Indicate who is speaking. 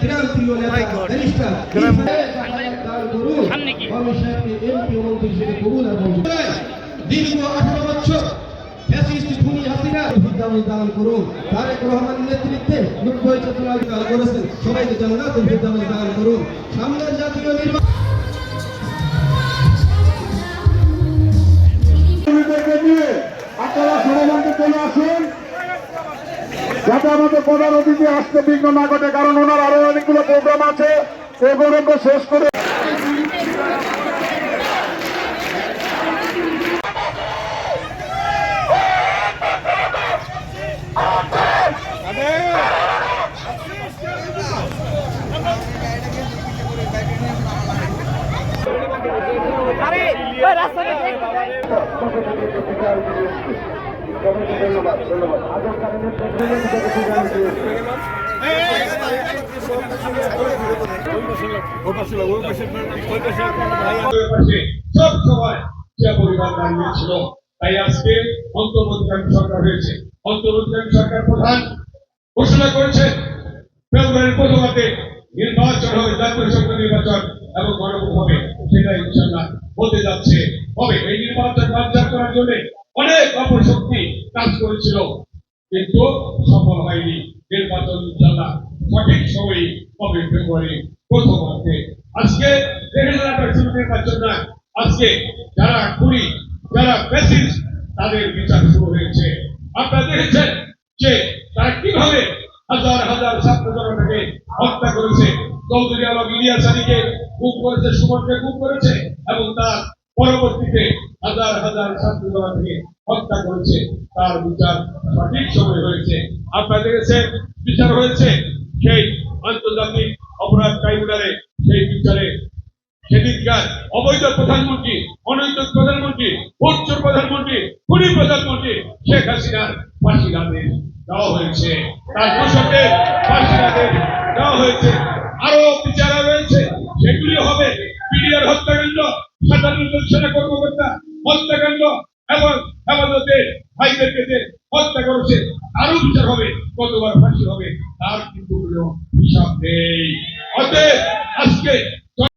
Speaker 1: ক্রান্তীয় নেতা ব্যারিস্টার। ভবিষ্যতে এমপি ও মন্ত্রী হিসেবে কবুল দীর্ঘ আঠারো বছর দান করুন। তারেক রহমানের নেতৃত্বে নব্বই অধিকার করেছেন। সবাইকে জান্নাতুল বিদ্যালয় দান করুন। সামনের জাতীয় নির্বাচন
Speaker 2: আমাদের প্রধান অতিথি আসতে বিঘ্ন না ঘটে, কারণ ওনার আরও অনেকগুলো প্রোগ্রাম আছে। প্রোগ্রামটা শেষ করে
Speaker 3: অন্তর্বর্তীকালীন সরকার হয়েছে অন্তর্বর্তীকালীন সরকার এই নির্বাচন বাঞ্চার করার জন্য অনেক কাজ করেছিল, কিন্তু সফল হয়নি। নির্বাচন ইনশাল্লাহ সঠিক সময়ে হবে ফেব্রুয়ারি প্রথম অর্থে আজকে নির্বাচন না, আজকে যারা কুড়ি, যারা বেসিস তাদের বিচার শুরু হয়েছে। আপনারা দেখেছেন যে তারা কীভাবে হাজার হাজার ছাত্র জনতাকে হত্যা করেছে। চৌধুরী আলম ইলিয়াস আলীকে গুম করেছে, সুমনকে গুম করেছে, এবং তার পরবর্তীতে হাজার হাজার ছাত্র জনতাকে হত্যা করেছে, তার বিচার সঠিক সময় হয়েছে। আপনারা দেখেছেন, বিচার হয়েছে। সেই আন্তর্জাতিক অপরাধ ট্রাইব্যুনালে সেই বিচারে সেদিনকার অবৈধ প্রধানমন্ত্রী অনৈতিক প্রধানমন্ত্রী, উচ্চর প্রধানমন্ত্রী, খুনি প্রধানমন্ত্রী শেখ হাসিনার ফাঁসির আদেশ দেওয়া হয়েছে। তার দোষকের ফাঁসির আদেশ দেওয়া হয়েছে। আরও বিচার রয়েছে সেগুলি হবে পিডিআর হত্যাকাণ্ড, সাধারণ সেনা কর্মকর্তা হত্যাকাণ্ড এবং হেফাজতের পেতে হত্যা করেছে আরও বিচার হবে, কতবার ফাঁসি হবে, তার কিন্তু কোনো হিসাব নেই। অতএব আজকে